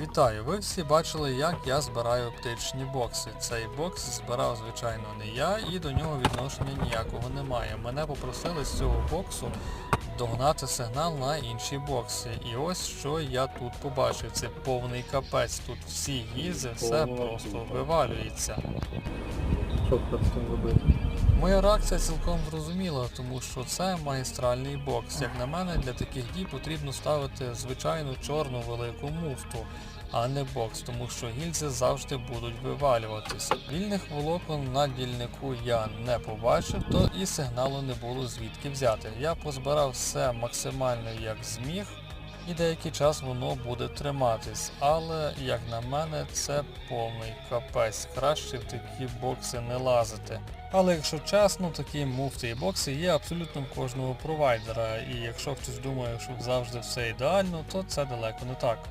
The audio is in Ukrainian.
Вітаю! Ви всі бачили, як я збираю оптичні бокси. Цей бокс збирав, звичайно, не я, і до нього відношення ніякого немає. Мене попросили з цього боксу догнати сигнал на інші бокси. І ось що я тут побачив. Це повний капець. Тут всі гільзи, все просто вивалюється. Що тепер з цим робити? Моя реакція цілком зрозуміла, тому що це магістральний бокс. Як на мене, для таких дій потрібно ставити звичайну чорну велику муфту, а не бокс, тому що гільзи завжди будуть вивалюватися. Вільних волокон на дільнику я не побачив, то і сигналу не було звідки взяти. Я позбирав все максимально як зміг. І деякий час воно буде триматись, але, як на мене, це повний капець. Краще в такі бокси не лазити. Але якщо чесно, такі муфти і бокси є абсолютно в кожного провайдера. І якщо хтось думає, що завжди все ідеально, то це далеко не так.